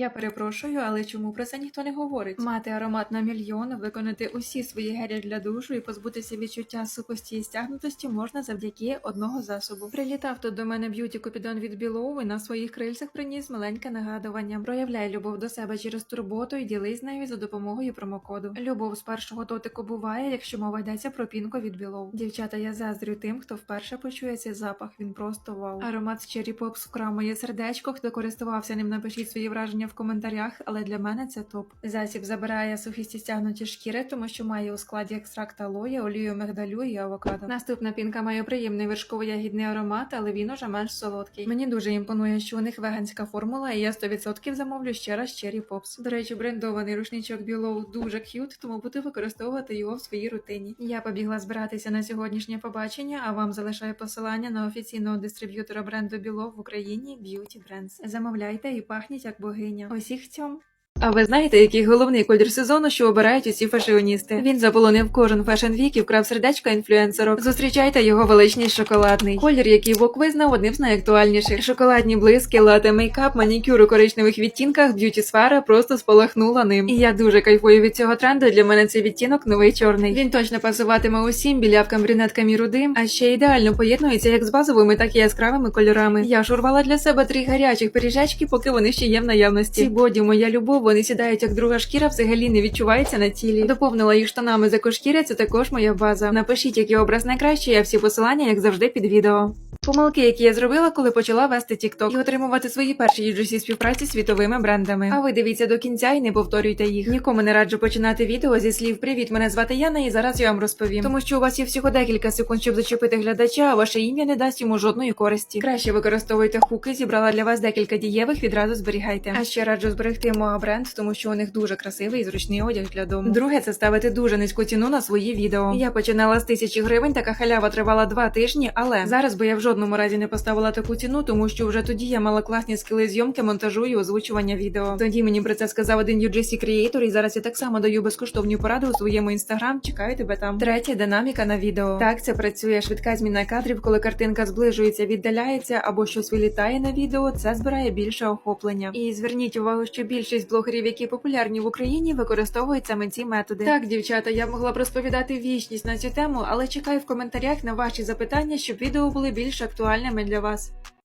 Я перепрошую, але чому про це ніхто не говорить? Мати аромат на мільйон, виконати усі свої гелі для душу і позбутися відчуття сухості і стягнутості можна завдяки одного засобу. Прилітав тут до мене б'юті купідон від Білоу на своїх крильцях приніс маленьке нагадування. Проявляй любов до себе через турботу і ділись нею за допомогою промокоду. Любов з першого дотику буває, якщо мова йдеться про пінко від Білоу. Дівчата, я заздрю тим, хто вперше почує цей запах. Він просто вау. Аромат з Cherry Pops вкрав моє сердечко. Хто користувався ним, напишіть свої враження в коментарях, але для мене це топ. Засіб забирає сухісті стягнуті шкіри, тому що має у складі екстракт алоє, олію мигдалю і авокадо. Наступна пінка має приємний вершково-ягідний аромат, але він уже менш солодкий. Мені дуже імпонує, що у них веганська формула, і я 100% замовлю ще раз Cherry Pops. До речі, брендований рушничок Білоу дуже к'ют, тому буду використовувати його в своїй рутині. Я побігла збиратися на сьогоднішнє побачення, а вам залишаю посилання на офіційного дистриб'ютора бренду Білоу в Україні Beauty Brands. Замовляйте і пахніть як богиня. Усіх цьом. А ви знаєте, який головний колір сезону, що обирають усі фешіоністи? Він заполонив кожен фешн вік і вкрав сердечко інфлюенсерок. Зустрічайте його величність шоколадний. Колір, який Вок визнав одним з найактуальніших. Шоколадні блиски, лате мейкап, манікюр у коричневих відтінках, б'юті сфера просто спалахнула ним. І я дуже кайфую від цього тренду. Для мене цей відтінок новий чорний. Він точно пасуватиме усім білявкам, брюнеткам і рудим, а ще ідеально поєднується як з базовими, так і яскравими кольорами. Я ж урвала для себе три гарячих пиріжечки, поки вони ще є в наявності. Ці боді, моя любов, вони сідають як друга шкіра, взагалі не відчувається на тілі. Доповнила їх штанами з екошкіри, це також моя база. Напишіть, який образ найкращий, а всі посилання, як завжди, під відео. Помилки, які я зробила, коли почала вести TikTok і отримувати свої перші UGC співпраці з світовими брендами. А ви дивіться до кінця і не повторюйте їх. Нікому не раджу починати відео зі слів Привіт, мене звати Яна, і зараз я вам розповім. Тому що у вас є всього декілька секунд, щоб зачепити глядача, а ваше ім'я не дасть йому жодної користі. Краще використовуйте хуки, зібрала для вас декілька дієвих, відразу зберігайте. А ще раджу зберегти мого бренд, тому що у них дуже красивий і зручний одяг для дому. Друге, це ставити дуже низьку ціну на свої відео. Я починала з тисячі гривень, така халява тривала два тижні, але зараз би я в жодному разі не поставила таку ціну, тому що вже тоді я мала класні скили зйомки, монтажу і озвучування відео. Тоді мені про це сказав один UGC Creator, і зараз я так само даю безкоштовні поради у своєму інстаграм. Чекаю тебе там. Третє динаміка на відео. Так це працює швидка зміна кадрів, коли картинка зближується, віддаляється або щось вилітає на відео. Це збирає більше охоплення. І зверніть увагу, що більшість блогерів, які популярні в Україні, використовують саме ці методи. Так, дівчата, я могла б розповідати вічність на цю тему, але чекаю в коментарях на ваші запитання, щоб відео були більш актуальними для вас.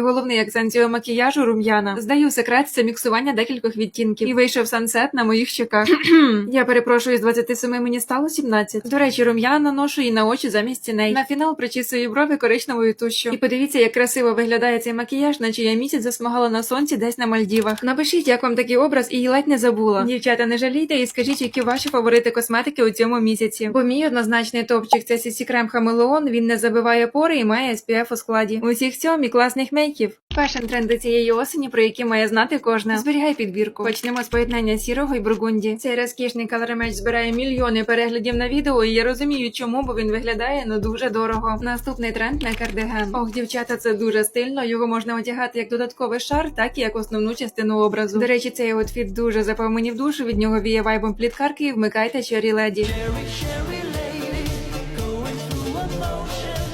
головний акцент цього макіяжу рум'яна. Здаю секрет це міксування декількох відтінків. І вийшов сансет на моїх щеках. я перепрошую, з 27 мені стало 17. До речі, рум'яна наношу і на очі замість ціней. На фінал причісую брови коричневою тушшю. І подивіться, як красиво виглядає цей макіяж, наче я місяць засмагала на сонці десь на Мальдівах. Напишіть, як вам такий образ, і ледь не забула. Дівчата, не жалійте і скажіть, які ваші фаворити косметики у цьому місяці. Бо мій однозначний топчик це CC крем Хамелеон. Він не забиває пори і має SPF у складі. Усіх цьому і класних мейків лайків. Фешн тренди цієї осені, про які має знати кожна. Зберігай підбірку. Почнемо з поєднання сірого і бургунді. Цей розкішний калеремеч збирає мільйони переглядів на відео, і я розумію, чому, бо він виглядає ну дуже дорого. Наступний тренд на кардиган. Ох, дівчата, це дуже стильно. Його можна одягати як додатковий шар, так і як основну частину образу. До речі, цей outfіт дуже запав мені в душу. Від нього віє вайбом пліткарки і вмикайте чері леді.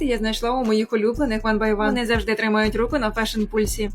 аутфіти я знайшла у моїх улюблених One by One. Вони завжди тримають руку на фешн пульсі.